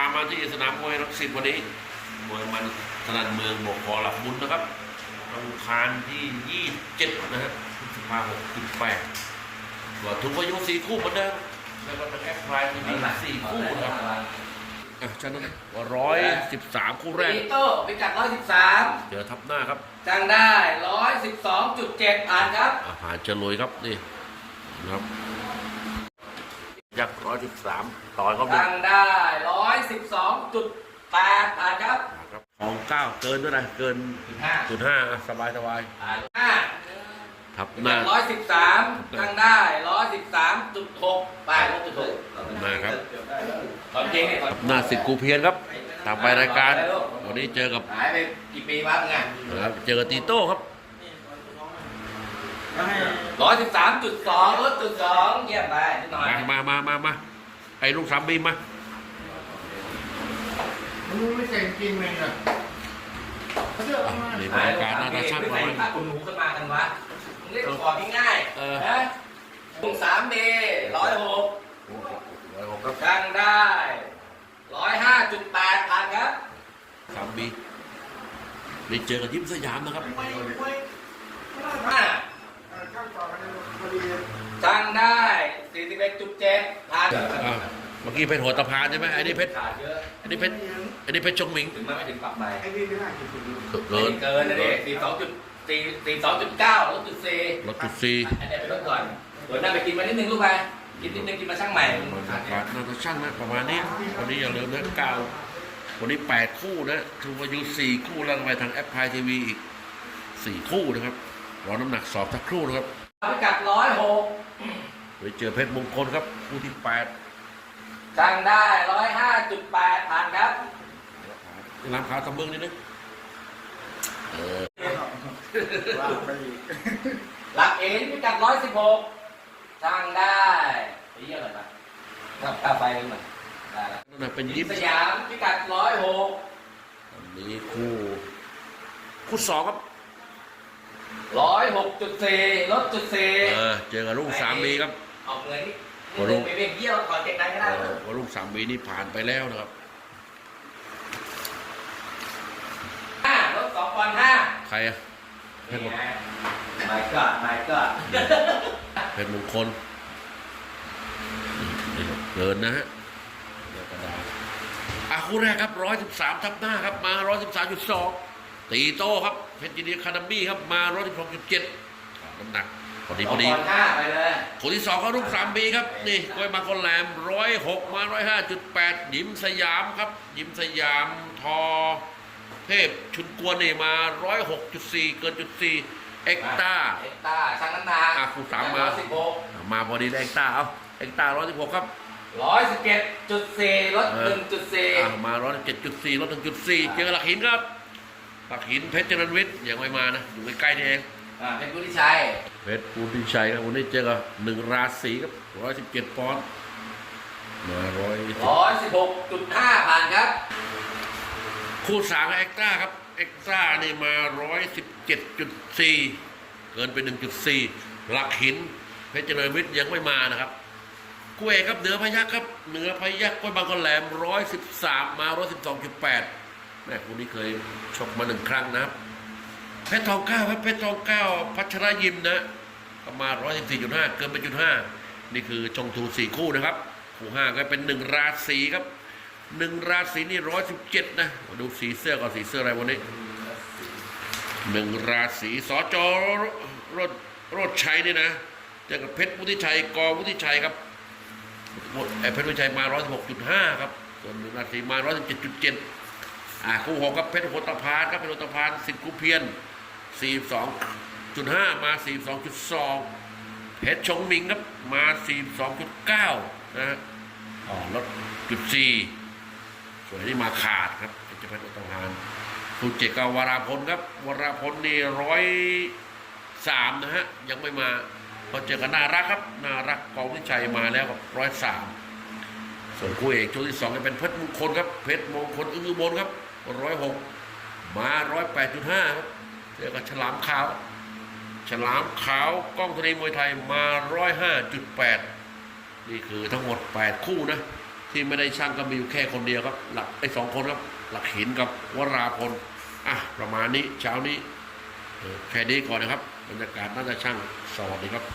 ามาที่สนามมวยรักสิตวันนี้มวยมันสนันเมืองบกคอหลักบุญนะครับอังคารที่ 27 นะฮะพฤษภาคม68ก็ทุกอายุสี่คู่เหมือนเดิมแล้วก็เป็นแอปพลายที่มีสี่คู่นะครับอะฉะนั้นร้อยสิบสามคู่แรกปีโต้พิกัดร้อยสิบสามเจอทับหน้าครับจังได้ร้อยสิบสองจุดเจ็ดผ่านครับ อาหารจะลุยครับนี่นะครับยักษ์ร้อยสิบสามต่อยเขาหนึ่จังงได้ร้อย สิบสองจุดแปดผ่านครับครับของเก้าเกินด้วยนะ เกินจุดห้าจุดห้าสบายสบายผ่านห้าทับพิหน้ากัดร้อยสิบสามจังได้ร้อยสิบสามจุดหกแปดลบจุดหกมาครับตอนจริงเนี่ยตอนหน้าสิทธิ์กูเพียนครับตามไปรายการ วันนี้เจอกับหายไปกี่ปีวะมึงอะนะครับเจอกับตีโต้ครับร้อยสิบสามจุดสองลดจุดสองเยี่ยมไปนิดหน่อยมามามามามาไอ้ลูกสามบีมมา มึงไม่ใส่กางเกงในอะเขาเลือกเอามานี่บรรยากาศหน้าตาช่างประไม่มาณใส่ผ้าขนหนูขึ้นมากันวะมึงเล่นของง่ายเออๆนะปุ่งสามเดร้อยหกร้อยหกครับช่างได้ร้อยห้าจุดแปดพันครับสามบีนี่เจอกับยิ้มสยามนะครับ ไม่ไม่ห้าข้างต่อกันเลยพอดีเลยช่างได้สี่สิบเอ็ดจุดเจ็ดพัน อ่าเมื่อกี้เพชรหัวตะพานใช่ไหมไอ้นี่เพชรขาดเยอะอันนี้เพชรอันนี้เพชรชงหมิงถึงมาไม่ถึงปรับใหม่ไอ้นี่ไม่น่ากินสุดเลยเกินเกินนะเด็สี่สองจุดสี่สี่สองจุดเก้าลดจุดสี่รถจุดสี่อันนี้ไปลดก่อนเดี๋ยวนั่งไปกินมานิดนึงลูกไปกินนิดนึงกินมาช่างใหม่บรรยากาศน่าจะช่างนะประมาณนี้วันนี้อย่าลืมนะเก้าวันนี้แปดคู่นะทูอายุสี่คู่แล้วก็ไปทางแอปพลายทีวีอีกสี่คู่นะครับรอน้ำหนักสอบสักครู่นะครับพิกัดร้อยหกไปเจอเพชรมงคลครับคู่ที่แปด ช่างได้ร้อยห้าจุดแปดผ่านครับรามขาวตะเมืองนี่นะเออว่าไปอีกหลักเอ็นพิกัดร้อยสิบหกช่างได้ไปเยี่ยมหน่อยปะกลับกลับไปนิดหน่อยได้แล้วนั่นนะเป็นยิยิ้มมสยามพิกัดร้อยหกอันนี้คู่คู่สองครับร้อยหกจุดสี่ลดจุดสี่เออเจอกับลูกสามบีครับ ออกเงิน นี่โอ้โหไปเบี้ยเยี่ยวถอดเกงในก็เอได้อว่าลูกสามบีนี่ผ่านไปแล้วนะครับห้าลดสองปอนด์ห้าใครอะเพชรมงไม่ก็ไม่ก็เพชรมงคลนี่ครับเดินนะฮะเดี๋ยวกระดาษอะคู่แรกครับร้อยสิบสามทับหน้าครับมาร้อยสิบสามจุดสองตีโต้ครับเพชรยินดีคานามี่ครับมาร้อยสิบสองจุดเจ็ดน้ำหนัก พอดีสพอองดีปอนด์ห้าไปเลยคนที่สองเขาลูกสามปีครับ นี่กล้วยมาคนแหลมร้อยหกมาร้อยห้าจุดแปดยิมสยามครับ ยิมสยามทอ เทพชุนกวนนี่มาร้อยหกจุดสี่เกินจุดสี่เอ็กต้าเอ็กต้าช่างน้ำหนักอะคู่สามมาร้อยสิบหกมาพอดีเลยเอ็กต้าเอาเอ็กต้าร้อยสิบหกครับร้อยสิบเจ็ดจุดสี่ลดเอหอนึ่งจุดสี่อะมาร้อยเจ็ดจุดสี่ลดหนึ่งจุดสี่เจอหลักหินครับ หลักหินเพชรเจริญวิทย์ยังไม่มานะ อยู่ใกล้ๆนี่เองอ่าเป็นกุลิชัย เพชรปูติชัยครับวันนี้เจอกับหนึ่งราศีครับร้อยสิบเจ็ดปอนด์มาร้อยร้อยสิบหกจุดห้าผ่านครับ คู่สามเอ็กต้าครับเอ็กต้านี่มาร้อยสิบเจ็ดจุดสี่เกินไปหนึ่งจุดสี่หลักหิน เพชรเจริญวิทย์ยังไม่มานะครับคู่เอกครับเหนือพยักครับเหนือพยักก้อยบางคนแหลมร้อยสิบสามมาร้อยสิบสองจุดแปดแม่คู่นี้เคยชกมาหนึ่งครั้งนะครับ เพชรทองเก้าครับเพชรทองเก้าพัชรยิมนะก็มาณร้อยสิบสี่จุดห้าเกินไปจุดห้านี่คือชงทูสี่คู่นะครับ คู่ห้าก็เป็นหนึ่งราศีครับหนึ่งราศีนี่ร้อยสิบเจ็ดนะมาดูสีเสื้อก่อนสีเสื้ออะไรวันนี้หนึ่งราศีสจรถรถชัยนี่นะเจอกับเพชรพุทธิชัยกอพุทธิชัยครับไอ้เพชรพุทธิชัยมาร้อยสิบหกจุดห้าครับส่วนหนึ่งราศีมาร้อยสิบเจ็ดจุดเจ็ดอ่าคู่หกครับเพชรโหตพานครับเพชรโหตพานสิทธิ์กุเพียน สี่สองจุดห้ามาสี่สองจุดสองเพชรชงมิงครับ มาสี่สองจุดเก้านะฮะอ๋อลดจุดสี่สวยที่มาขาดครับเป็นเจ้าพนักงานคุเจกาวราพลครับ วราพลนี่ร้อยสามนะฮะ ยังไม่มาพอเจอกันน่ารักครับ น่ารักกองวิชัยมาแล้วครับร้อยสามส่วนคู่เอกช่วงที่สองก็เป็นเพชรมงคลครับ เพชรมงคลอึ้อบลครับร้อยหกมาร้อยแปดจุดห้าครับ เจอกับฉลามขาว ฉลามขาวกล้องธนีมวยไทยมา 105.8 นี่คือทั้งหมด 8 คู่นะ ที่ไม่ได้ช่างก็มีอยู่แค่คนเดียวครับ หลักไอ้สองคนครับ หลักหินกับวราพลอะประมาณนี้เช้านี้แค่นี้ก่อนนะครับบรรยากาศน่าจะช่างสวัสดีครับ